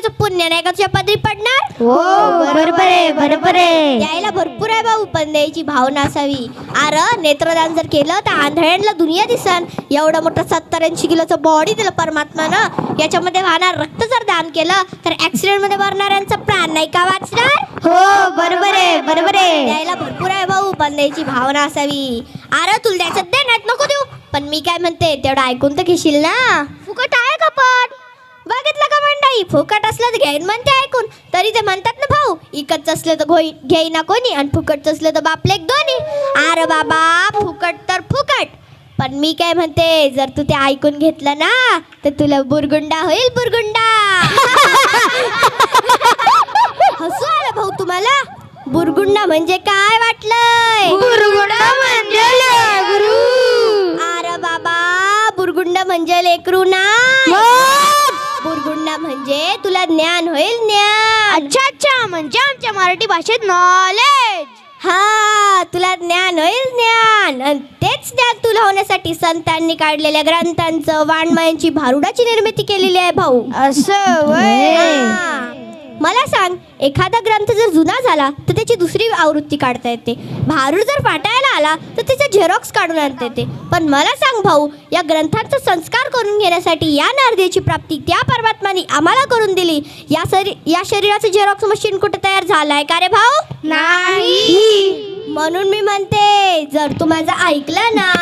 रुपयाचं पुण्य नाही का तुझ्या पदरी पडणार? हो बरोबर आहे बरोबर आहे. द्यायला भरपूर आहे भाऊ पण द्यायची भावना असावी. अरे नेत्रदान जर केलं तर आंधळ्यांना दुनिया दिसन. एवढं मोठं सत्तर ऐंशी किलोचं बॉडी दिलं परमात्मानं. याच्यामध्ये वाहणार रक्त जर दान केलं तर ऍक्सिडेंटमध्ये मरणाऱ्यांचा प्राण नाही का वाचणार? हो बरोबर आहे बरोबर आहे. द्यायला भरपूर आहे भाऊ पण द्यायची भावना असावी. अरे तुला द्यायचं दे नाहीत नको देऊ. पण मी काय म्हणते तेवढं ऐकून तर घेशील ना? फुकट आहे का पण? बघितलं का मंडई फुकट असलं तर घेईन म्हणते ऐकून. तरी ते म्हणतात ना भाऊ इकत असलं तर घोई घेईना कोणी आणि फुकट असलं तर बापले दोन्ही. अरे बाबा फुकट तर फुकट. पण मी काय म्हणते जर तू ते ऐकून घेतलं ना तर तुला बुरगुंडा होईल बुरगुंडा. हसू आलं भाऊ तुम्हाला? बुरगुंडा म्हणजे काय वाटलंय? गुरुगुणा म्हणजे. अरे बाबा बुरगुंडा म्हणजे लेकरू ना? बुरगुंडा म्हणजे तुला ज्ञान होईल ज्ञान. अच्छा अच्छा म्हणजे आमच्या मराठी भाषेत नॉलेज हा तुला ज्ञान होईल ज्ञान. आणि तेच ज्ञान तुला होण्यासाठी संतांनी काढलेल्या ग्रंथांचं वाङ्मयांची भारुडाची निर्मिती केलेली आहे भाऊ. असं वय. हा. मला सांग एखादा ग्रंथ जर जुना झाला तर त्याची दुसरी आवृत्ती काढता येते. भारूड जर फाटायला आला तर त्याचा झेरॉक्स काढून आणता येते. पण मला सांग भाऊ या ग्रंथांचा संस्कार करून घेण्यासाठी या नारदेची प्राप्ती त्या परमात्माने आम्हाला करून दिली. या शरी या शरीराचं झेरॉक्स मशीन कुठे तयार झालाय? का रे भाऊ? नाही. म्हणून मी म्हणते जर तू माझं ऐकलं ना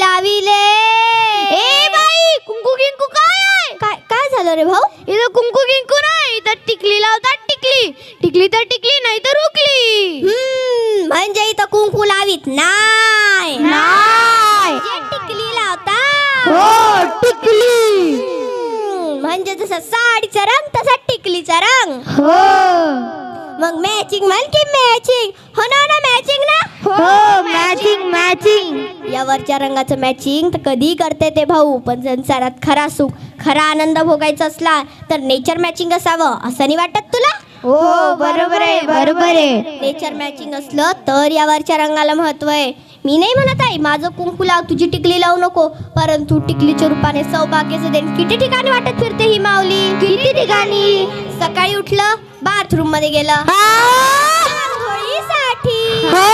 लाविले. ए बाई कुंकू किंकू काय आहे? काय काय झालं रे भाऊ? इथं कुंकू किंकू नाही इथं टिकली लावतात टिकली. टिकली तर टिकली नाही तर उकली हम्म, म्हणजे इथं कुंकू लावीत नाही. नाही. म्हणजे टिकली लावता हो टिकली. म्हणजे जसा साडीचा रंग तसा टिकलीचा रंग. हो. मग मॅचिंग म्हण की मॅचिंग हो ना ना मॅचिंग ना? हो मॅचिंग मॅचिंग या वरच्या रंगाचं मॅचिंग तर कधी करते ते भाऊ पण संसारात खरा सुख खरा आनंद भोगायचा असला तर नेचर मॅचिंग असावं असं नाही वाटत तुला? हो बरोबर आहे बरोबर आहे. नेचर मॅचिंग असलं तर या वरच्या रंगाला महत्त्व आहे. मी नाही म्हणत आहे माझं कुंकू लाव तुझी टिकली लावू नको परंतु टिकलीच्या रूपाने सौभाग्याचं देण. किती ठिकाणी वाटत फिरते ही माऊली? किती ठिकाणी? सकाळी उठलं बाथरूममध्ये गेलं. आंघोळीसाठी हो.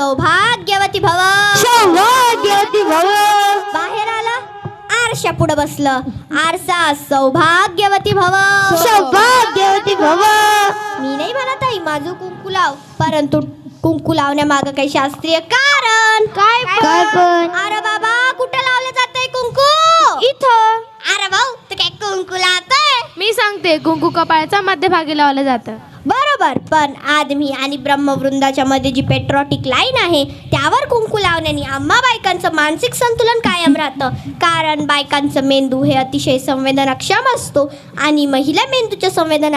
सौभाग्यवती भव. सौभाग्यवती भव. बाहेर आलं आरशा पुढे बसलं. आरसा सौभाग्यवती भव. सौभाग्यवती भव. मी नाही म्हणत आहे माझं कुंकू लाव. परंतु कुंकू लावण्यामागं काही शास्त्रीय कारण. काय काय पण? अरे बाबा कुठे लावलं जातंय कुंकू? इथं. अरे भाऊ तू काय कुंकू लावतोय? मी सांगते कुंकू कपाळाच्या मध्यभागी लावलं जातं. बरोबर. पण आदमी आणि ब्रह्मवृंदाच्या मध्ये जी पेट्रॉटिक लाईन आहे त्यावर कुंकू लावण्याने आम्हा बायकांचं मानसिक संतुलन कायम राहतं. कारण बायकांचं मेंदू हे अतिशय संवेदनाक्षम असतो आणि महिला मेंदूच्या संवेदना